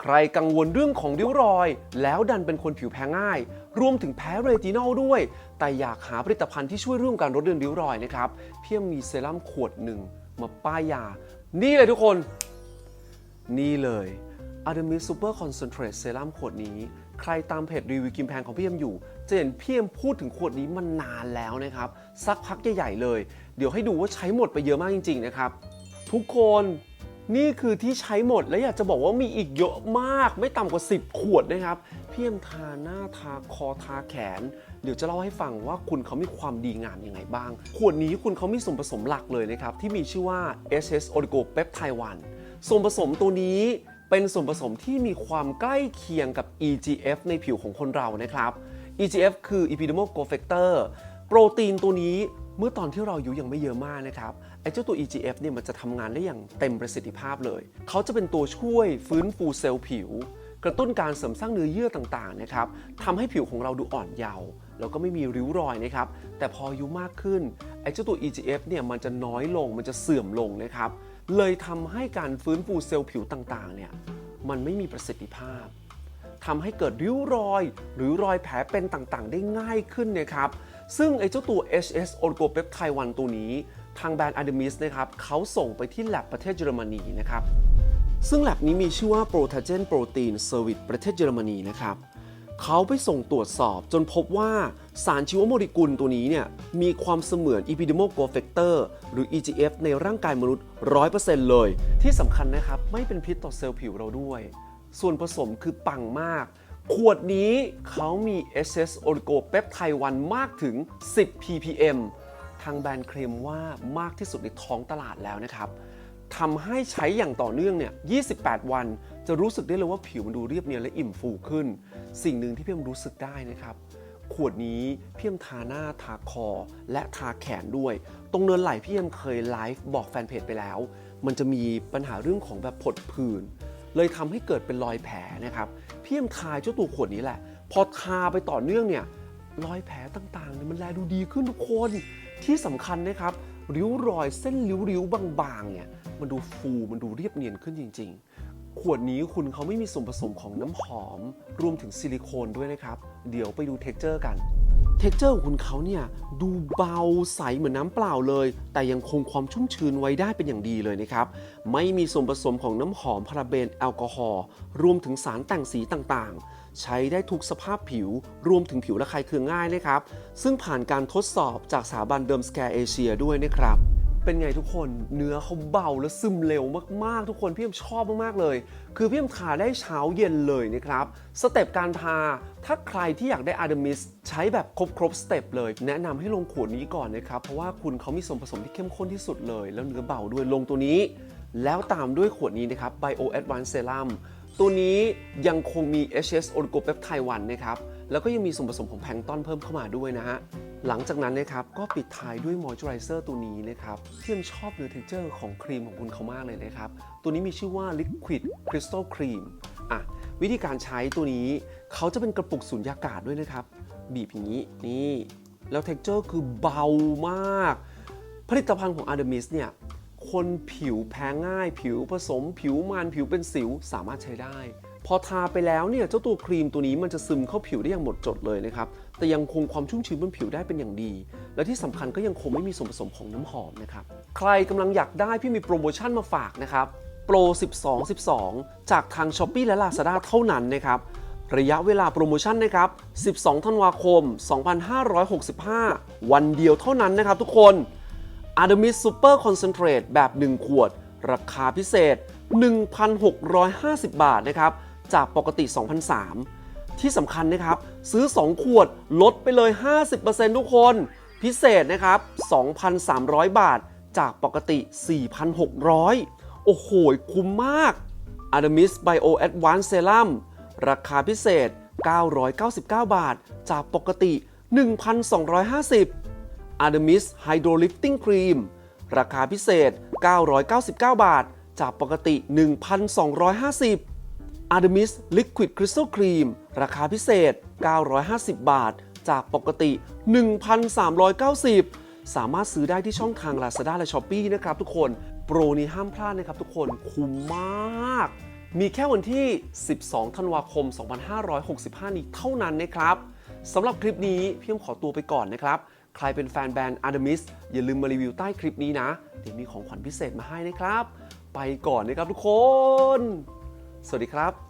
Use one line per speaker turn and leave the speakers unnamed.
ใครกังวลเรื่องของริ้วรอย แล้วดันเป็นคนผิวแพ้ง่าย รวมถึงแพ้เรตินอลด้วย แต่อยากหาผลิตภัณฑ์ที่ช่วยเรื่องการลดเลือนริ้วรอยนะครับ เพียงมีเซรั่มขวดหนึ่งมาป้ายยา นี่เลยทุกคน นี่เลย a d a m i s Super Concentrate Serum ขวดนี้ ใครตามเพจรีวิวกิมแพงของพี่เอ็มอยู่ จะเห็นพี่เอ็มพูดถึงขวดนี้มานานแล้วนะครับ สักพักใหญ่ๆเลย เดี๋ยวให้ดูว่าใช้หมดไปเยอะมากจริงๆนะครับ ทุกคน นี่คือที่ใช้หมดและอยากจะบอกว่ามีอีกเยอะมาก ไม่ต่ำกว่า 10 ขวดนะครับ เพี่เอ็มทาหน้าทาคอทาแขน เดี๋ยวจะเล่าให้ฟังว่าคุณเขามีความดีงามยังไงบ้าง ขวดนี้คุณเขามีส่วนผสมหลักเลยนะครับ ที่มีชื่อว่า SS Oligo Peptide 1ส่วนผสมตัวนี้เป็นส่วนผสมที่มีความใกล้เคียงกับ EGF ในผิวของคนเรานะครับ EGF คือ Epidermal Growth Factor โปรตีนตัวนี้ เมื่อตอนที่เราอายุยังไม่เยอะมากนะครับไอ้เจ้าตัว EGF เนี่ยมันจะทำงานได้อย่างเต็มประสิทธิภาพเลย เขาจะเป็นตัวช่วยฟื้นฟูเซลล์ผิว กระตุ้นการเสริมสร้างเนื้อเยื่อต่างๆนะครับทำให้ผิวของเราดูอ่อนเยาว์แล้วก็ไม่มีริ้วรอยนะครับ แต่พออายุมากขึ้นไอ้เจ้าตัว EGF เนี่ยมันจะน้อยลง มันจะเสื่อมลงนะครับ เลยทำให้การฟื้นฟูเซลล์ผิวต่างๆเนี่ยมันไม่มีประสิทธิภาพ ทำให้เกิดริ้วรอย หรือรอยแผลเป็นต่างๆ ได้ง่ายขึ้นนะครับ ซึ่งไอ้เจ้าตัว HS o l g o p e p t i d e 1ตัวนี้ ทางแบรนด์ Artemis นะครับเขาส่งไปที่แลบประเทศเยอรมนีนะครับซึ่งแลบนี้มีชื่อว่า Protagen Protein Service ประเทศเยอรมนีนะครับเขาไปส่งตรวจสอบจนพบว่าสารชีวโมเลกุลตัวนี้เนี่ยมีความเสมือน Epidermal Growth Factor หรือ EGF ในร่างกายมนุษย์ 100%เลย ที่สำคัญนะครับ ไม่เป็นพิษต่อเซลล์ผิวเราด้วย ส่วนผสมคือปังมาก ขวดนี้เขามี SS Oligopeptide 1มากถึง 10 ppm ทางแบรนด์เคลมว่ามากที่สุดในท้องตลาดแล้วนะครับทำให้ใช้อย่างต่อเนื่องเนี่ย 28 วัน จะรู้สึกได้เลยว่าผิวมันดูเรียบเนียนและอิ่มฟูขึ้น สิ่งหนึ่งที่พี่เอ็มรู้สึกได้นะครับ ขวดนี้พี่เอ็มทาหน้าทาคอ และทาแขนด้วย ตรงเนินไหล่พี่เอ็มเคยไลฟ์บอกแฟนเพจไปแล้ว มันจะมีปัญหาเรื่องของแบบผดผื่น เลยทำให้เกิดเป็นรอยแผลนะครับพี่เอ็มทาเจ้าตัวขวดนี้แหละ พอทาไปต่อเนื่องเนี่ยรอยแผลต่างๆเนี่ยมันแลดูดีขึ้นทุกคนที่สำคัญนะครับ ริ้วรอยเส้นริ้วๆบางๆเนี่ยมันดูฟูมันดูเรียบเนียนขึ้นจริง ๆ ขวดนี้คุณเขาไม่มีส่วนผสมของน้ำหอม รวมถึงซิลิโคนด้วยนะครับ เดี๋ยวไปดูเท็กเจอร์กัน เท็กเจอร์ของคุณเขาเนี่ยดูเบาใสเหมือนน้ำเปล่าเลย แต่ยังคงความชุ่มชื้นไว้ได้เป็นอย่างดีเลยนะครับ ไม่มีส่วนผสมของน้ำหอมพาราเบนแอลกอฮอล์รวมถึงสารแต่งสีต่างๆ ใช้ได้ทุกสภาพผิว รวมถึงผิวระคายเคืองง่ายนะครับ ซึ่งผ่านการทดสอบจากสถาบันเดิมสแกร์เอเชียด้วยนะครับ เป็นไงทุกคนเนื้อเขาเบาและซึมเร็วมากๆ ทุกคนพี่เอ็มชอบมากๆเลย คือพี่เอ็มทาได้เช้าเย็นเลยนะครับ สเต็ปการทา ถ้าใครที่อยากได้อาร์ e มิสใช้แบบครบครบสเต็ปเลย แนะนำให้ลงขวดนี้ก่อนนะครับ เพราะว่าคุณเขามีส่วนผสมที่เข้มข้นที่สุดเลย แล้วเนื้อเบาด้วยลงตัวนี้ แล้วตามด้วยขวดนี้นะครับ Bio Advanced Serum ตัวนี้ยังคงมี HS Oligopeptide 1นะครับแล้วก็ยังมีส่วนผสมของแพลงต้นเพิ่มเข้ามาด้วยนะฮะ หลังจากนั้นนะครับก็ปิดท้ายด้วยมอยเจอไรเซอร์ตัวนี้นะครับที่ผมชอบเนื้อเท็กเจอร์ของครีมของคุณเขามากเลยนะครับ ตัวนี้มีชื่อว่า Liquid Crystal Cream อะวิธีการใช้ตัวนี้เขาจะเป็นกระปุกสุญญากาศด้วยนะครับ บีบอย่างนี้นี่ แล้วเท็กเจอร์คือเบามาก ผลิตภัณฑ์ของ Artemis เนี่ย คนผิวแพ้ง่าย ผิวผสม ผิวมันผิวเป็นสิวสามารถใช้ได้ พอทาไปแล้วเนี่ยเจ้าตัวครีมตัวนี้มันจะซึมเข้าผิวได้อย่างหมดจดเลยนะครับ แต่ยังคงความชุ่มชื้นบนผิวได้เป็นอย่างดี และที่สำคัญก็ยังคงไม่มีส่วนผสมของน้ำหอมนะครับ ใครกำลังอยากได้พี่มีโปรโมชั่นมาฝากนะครับโปร 12 12 จากทาง s h อ p e e และ Lazada เท่านั้นนะครับระยะเวลาโปรโมชั่นนะครับ 12 ธันวาคม 2565 วันเดียวเท่านั้นนะครับทุกคน a r t e m i s Super Concentrate แบบ 1 ขวด ราคาพิเศษ 1,650 บาทนะครับ จากปกติ 2,003ที่สำคัญนะครับ ซื้อ 2 ขวดลดไปเลย 50%ทุกคน พิเศษนะครับ 2,300 บาท จากปกติ 4,600 โอ้โห คุ้มมาก a r t e m i s Bio Advanced Serum ราคาพิเศษ 999 บาท จากปกติ 1,250 Artemis Hydro Lifting Cream ราคาพิเศษ 999 บาท จากปกติ 1,250 Artemis Liquid Crystal Cream ราคาพิเศษ 950 บาท จากปกติ 1,390 สามารถซื้อได้ที่ช่องทาง Lazada และ Shopee นะครับทุกคน โปรนี้ห้ามพลาดนะครับทุกคน คุ้มมาก มีแค่วันที่ 12 ธันวาคม 2565 นี้เท่านั้นนะครับสำหรับคลิปนี้พี่เอ็มขอตัวไปก่อนนะครับ ใครเป็นแฟนแบรนด์ Artemis อย่าลืมมารีวิวใต้คลิปนี้นะ เดี๋ยวมีของขวัญพิเศษมาให้นะครับ ไปก่อนนะครับทุกคน สวัสดีครับ